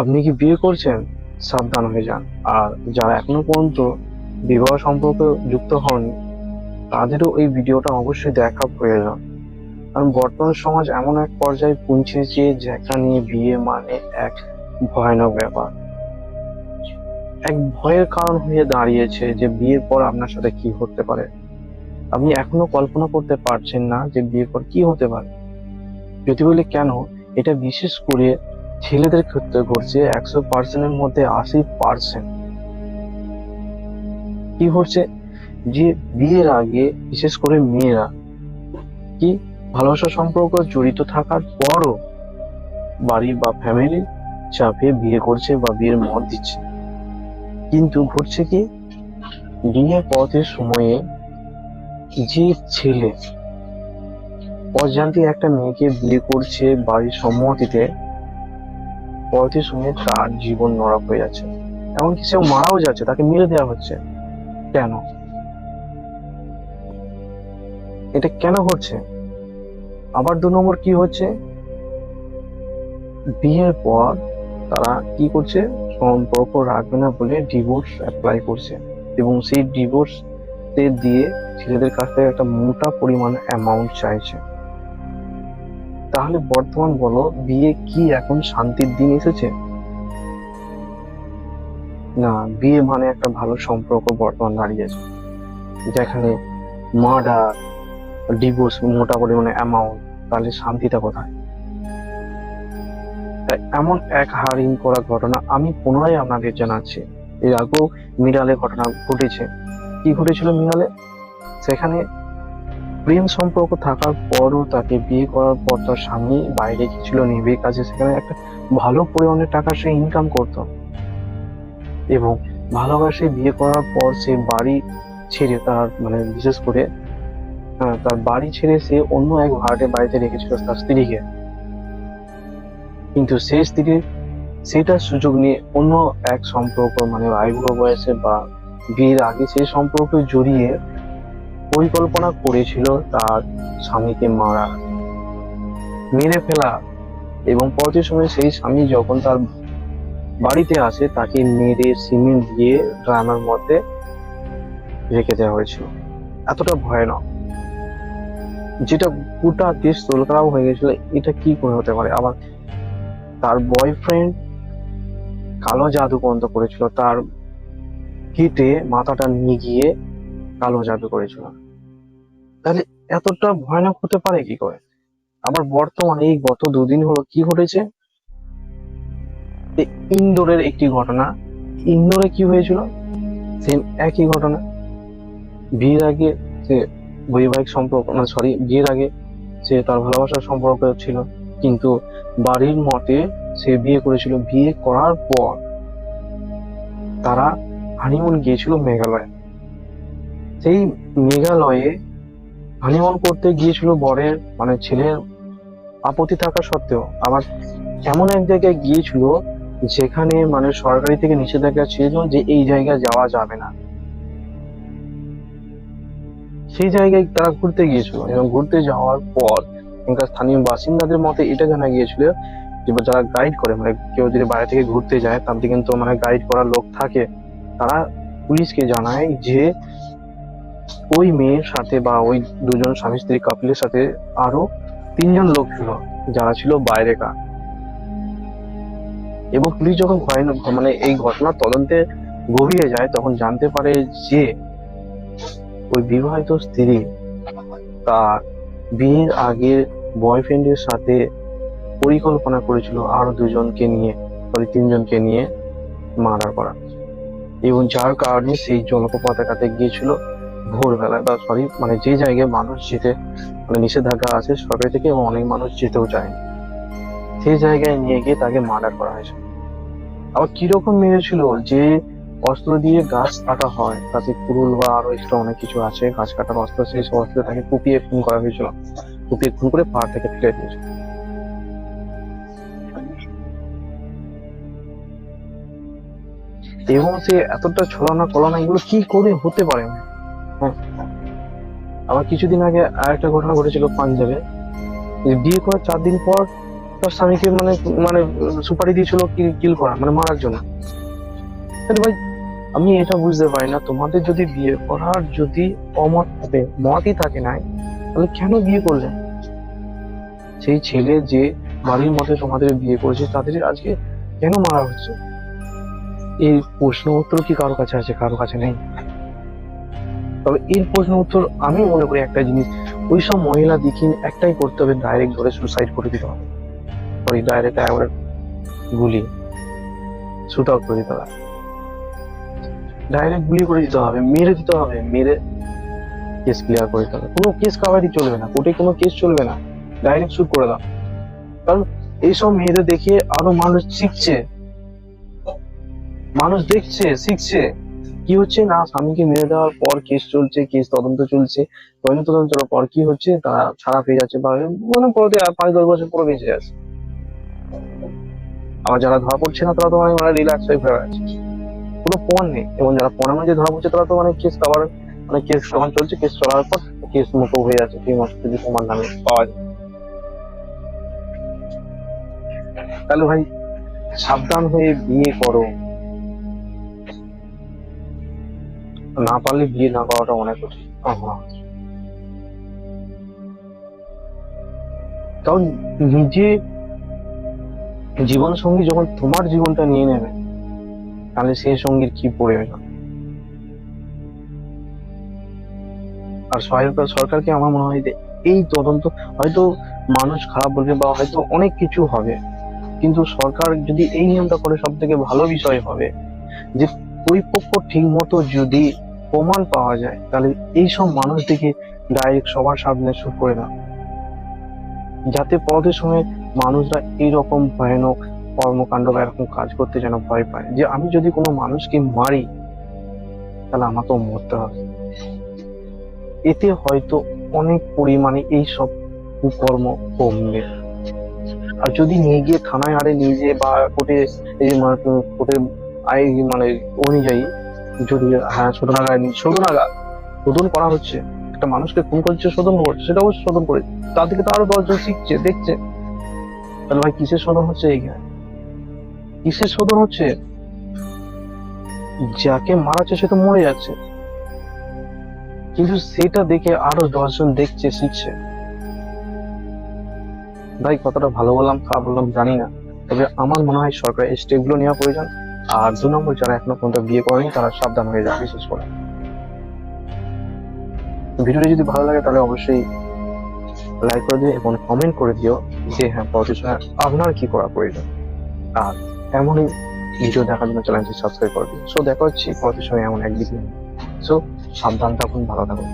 আপনি কি বিয়ে করছেন? সাবধান হয়ে যান। আর যারা এখনও পর্যন্ত বিবাহ সম্পর্কে যুক্ত হন তাদেরও এই ভিডিওটা অবশ্যই দেখা প্রয়োজন। কারণ বর্তমান সমাজ এমন এক পর্যায়ে পৌঁছেছে যেখানে বিয়ে মানে এক ভয়ানক ব্যাপার। এক ভয়ের কারণ হয়ে দাঁড়িয়েছে যে বিয়ের পর আপনার সাথে কি হতে পারে। আপনি এখনও কল্পনা করতে পারছেন না যে বিয়ের পর কি হতে পারে। যদি বলি কেন, এটা বিশেষ করে ছেলেদের ক্ষেত্রে ঘটছে একশো পার্সেন্টের মধ্যে আশি পার্সেন্ট কি হচ্ছে? যে বিয়ের আগে, বিশেষ করে মেয়েরা, কি ভালোবাসা সম্পর্ক জড়িত থাকার পরও বাড়ি বা ফ্যামিলি চাপে বিয়ে করছে বা বিয়ের মত দিচ্ছে? কিন্তু ঘটছে কি বিয়ে পথের সময়ে যে ছেলে অজান্তে একটা মেয়েকে বিয়ে করছে বাড়ির সম্মতিতে পরবর্তী সময়ে তার জীবন নরক হয়ে যাচ্ছে। এমনকি সেও মারাও যাচ্ছে, তাকে মেরে দেওয়া হচ্ছে। কেন? এটা কেন হচ্ছে আবার দু নম্বর কি হচ্ছে? বিয়ের পর তারা কি করছে? সম্পর্ক রাখবে না বলে ডিভোর্স অ্যাপ্লাই করছে। এবং সেই ডিভোর্স দিয়ে ছেলেদের কাছ থেকে একটা মোটা পরিমাণ অ্যামাউন্ট চাইছে। তাহলে বর্তমান বলো, বিয়ে কি এখন শান্তির দিন এসেছে? না, বিয়ে মানে একটা ভালো সম্পর্ক বর্তমান দাঁড়িয়েছে যেখানে মার্ডার ডিভোর্স মোটা পরিমাণে অ্যামাউন্ট তাহলে শান্তিটা কোথায়? এমন এক হারিং করা ঘটনা আমি পুনরায় আপনাদের জানাচ্ছি। এর আগেও মিরালে ঘটনা ঘটেছে। কি ঘটেছিল মিরালে? সেখানে প্রেম সম্পর্ক থাকার পরও তাকে বিয়ে করার পর তার স্বামী বাইরে গিয়েছিল নেবে কাজে, সেখানে একটা ভালো পরিমাণের টাকা সে ইনকাম করত। এবং ভালোবাসে বিয়ে করার পর সে বাড়ি ছেড়ে তার মানে বিশেষ করে তার বাড়ি ছেড়ে সে অন্য এক ভাড়াটে বাড়িতে রেখেছিল তার স্ত্রীকে। কিন্তু সেই স্ত্রী সেটার সুযোগ নিয়ে অন্য এক সম্পর্ক মানে আইবুড়ো বয়সে বা বিয়ের আগে সেই সম্পর্কে জড়িয়ে পরিকল্পনা করেছিল তার স্বামীকে মারা। মেরে ফেলা এবং পরবর্তী সময় সেই স্বামী যখন তার বাড়িতে আসে, তাকে মেরে সিমেন্ট দিয়ে ড্রামের মধ্যে রেখে দেওয়া হয়েছিল। এতটা ভয়ানক। যেটা গোটা দেশ তোলকারাও হয়ে গেছিল, এটা কি করে হতে পারে? আবার তার বয়ফ্রেন্ড কালো জাদু পর্যন্ত করেছিল। তার কেটে মাথাটা নিয়ে গিয়ে কালো জাদু করেছিল। তাহলে এতটা ভয়ানক হতে পারে কি করে? আবার বর্তমানে এই গত দুদিন হলো কি ঘটেছে? ইন্দোরের একটি ঘটনা। ইন্দোরে কি হয়েছিল? সেম একই ঘটনা। বিয়ের আগে সে বৈবাহিক সম্পর্ক মানে সরি বিয়ের আগে সে তার ভালোবাসার সম্পর্ক ছিল। কিন্তু বাড়ির মতে সে বিয়ে করেছিল। বিয়ে করার পর তারা হানিমুন গিয়েছিল মেঘালয়ে। সেই মেঘালয়ে হানিমুন করতে গিয়েছিল বরের মানে ছেলের আপত্তি থাকা সত্ত্বেও। আবার এমন এক জায়গায় গিয়েছিল যেখানে মানে সরকারি থেকে নিষেধাজ্ঞা ছিল যে এই জায়গায় যাওয়া যাবে না। সেই জায়গায় তারা ঘুরতে গিয়েছিল। এবং ঘুরতে যাওয়ার পর এখানকার স্থানীয় বাসিন্দাদের মতে এটা জানা গিয়েছিল যে যারা গাইড করে মানে কেউ যদি বাইরে থেকে ঘুরতে যায়, তাদের কিন্তু মানে গাইড করার লোক থাকে, তারা পুলিশকে জানায় যে ওই মেয়ের সাথে বা ওই দুজন স্বামী স্ত্রী কাপিলের সাথে আরও তিনজন লোক ছিল, যারা ছিল বাইরেকার। এবং পুলিশ যখন মানে এই ঘটনার তদন্তে গভীরে যায়, তখন জানতে পারে যে ওই বিবাহিত স্ত্রী তার বিয়ের আগে বয়ফ্রেন্ডের সাথে পরিকল্পনা করেছিল আরও দুজনকে নিয়ে সরি তিনজনকে নিয়ে মার্ডার করা। এবং যার কারণে সেই জলপ্রপাত একাতে গিয়েছিল। ভোরবেলা বা সরি মানে যে জায়গায় মানুষ যেতে মানে নিষেধাজ্ঞা আছে সরকারি থেকে অনেক মানুষ যেতেও চায় সেই জায়গায় নিয়ে গিয়ে তাকে মার্ডার করা হয়েছে। আবার কীরকম মেরেছিল যে অস্ত্র দিয়ে গাছ কাটা হয়, তাতে কুরুল বা আরও এক্সট্রা অনেক কিছু আছে, গাছ কাটার অস্ত্র, সেই সব অস্ত্রে তাকে কুপিয়ে খুন করা হয়েছিল। কুপিয়ে খুন করে পাহাড় থেকে ফেলে দিয়েছে। এবং সে এতটা ছলনা কলনা এগুলো কি করে হতে পারে? হ্যাঁ। আবার কিছুদিন আগে আর একটা ঘটনা ঘটেছিল পাঞ্জাবে। বিয়ে করার চার দিন পর তার স্বামীকে মানে মানে সুপারি দিয়েছিল কিল করা মানে মারার জন্য। ভাই, আমি এটা বুঝতে পারি না। তোমাদের যদি বিয়ে করার যদি অমত থাকে, মতই থাকে নাই, তাহলে কেন বিয়ে করলে? সেই ছেলে যে বাড়ির মধ্যে তোমাদের বিয়ে করেছে, তাদের আজকে কেন মারা হচ্ছে? এই প্রশ্ন উত্তর কি কারও কাছে আছে, কারও কাছে নেই? তবে এর প্রশ্ন উত্তর আমি মনে করি একটা জিনিস ওই সব মহিলা দেখি একটাই করতে হবে ডাইরেক্ট ধরে সুসাইড করে দিতে হবে। সরি ডাইরেক্ট একবারে গুলি শুট আউট করে দিতে হবে। ডাইরেক্ট গুলি করে দিতে হবে, মেরে দিতে হবে, মেরে কেস ক্লিয়ার করে দিতে হবে। কোনো কেস কাবারি চলবে না, কোর্টে কোনো কেস চলবে না ডাইরেক্ট শুট করে দাও। কারণ এইসব মেয়েদের দেখে আরও মানুষ শিখছে। মানুষ দেখছে, শিখছে। কি হচ্ছে? না, স্বামীকে মেরে দেওয়ার পর কেস চলছে, কেস তদন্ত চলছে। তদন্ত তদন্তের পর কি হচ্ছে? তারা ছাড়া পেয়ে যাচ্ছে বা মানে পরে পাঁচ দশ বছর পরে বেঁচে যাচ্ছে আবার যারা ধরা পড়ছে না, তারা তো মানে মানে রিল্যাক্স হয়ে ফেরা আছে। কোনো প্রমাণ নেই। এবং যারা প্রমাণ যে ধরা পড়ছে, তারা তো মানে কেস কভার মানে কেস যখন চলছে, কেস চলার পর কেস মুক্ত হয়ে যাচ্ছে। কি মাস যদি প্রমাণ নামে পাওয়া যায়। তাহলে ভাই, সাবধান হয়ে বিয়ে করো। না পারলে বিয়ে না করাটা অনেক কঠিন। কারণ নিজে জীবন সঙ্গী যখন তোমার জীবনটা নিয়ে নেবে তাহলে সেই সঙ্গীর কি প্রয়োজন আর সহায়তা সরকারকে আমার মনে হয় যে এই তদন্ত হয়তো মানুষ খারাপ বলবে বা হয়তো অনেক কিছু হবে কিন্তু সরকার যদি এই নিয়মটা করে সব থেকে ভালো বিষয় হবে যে ওই পক্ষ ঠিক মতো যদি প্রমাণ পাওয়া যায়, তাহলে এইসব মানুষদিকে ডাইরেক্ট সবার সামনে শুট করে না যাতে পরদের সময় মানুষরা এইরকম ভয়ানক কর্মকাণ্ড বা এরকম কাজ করতে যেন ভয় পায়। যে আমি যদি কোনো মানুষকে মারি, তাহলে আমাকেও মরতে হবে। এতে হয়তো অনেক পরিমাণে এই সব কুকর্ম কমবে। আর যদি নিয়ে গিয়ে থানায় আরে নিয়ে যেয়ে বা কোর্টে এই যে মানে কোর্টের আই মানে অনুযায়ী যদি হ্যাঁ শোধন শোধন করা হচ্ছে। একটা মানুষকে খুন করছে, শোধন করছে, সেটা অবশ্যই শোধন করে। তার থেকে তো আরও দশজন শিখছে, দেখছে। তাহলে ভাই, কিসের শোধন হচ্ছে কিসের শোধন হচ্ছে? যাকে মারাচ্ছে সে তো মরে যাচ্ছে। কিন্তু সেটা দেখে আরও দশজন দেখছে, শিখছে। ভাই কতটা ভালো বললাম, খারাপ বললাম, জানি না। তবে আমার মনে হয় সরকার এই স্টেপগুলো নেওয়া প্রয়োজন। আর দু নম্বর যারা এখনও পর্যন্ত বিয়ে করেনি, তারা সাবধান হয়ে যাবে, বিশেষ করে। ভিডিওটি যদি ভালো লাগে, তাহলে অবশ্যই লাইক করে দিও এবং কমেন্ট করে দিও যে হ্যাঁ সময় আপনার কি করা প্রয়োজন? আর এমনই ভিডিও দেখার জন্য চ্যানেলটি সাবস্ক্রাইব করে দিও। সো দেখা হচ্ছে পরবর্তী এমন এক ভিডিও সো সাবধান থাকুন, ভালো থাকুন।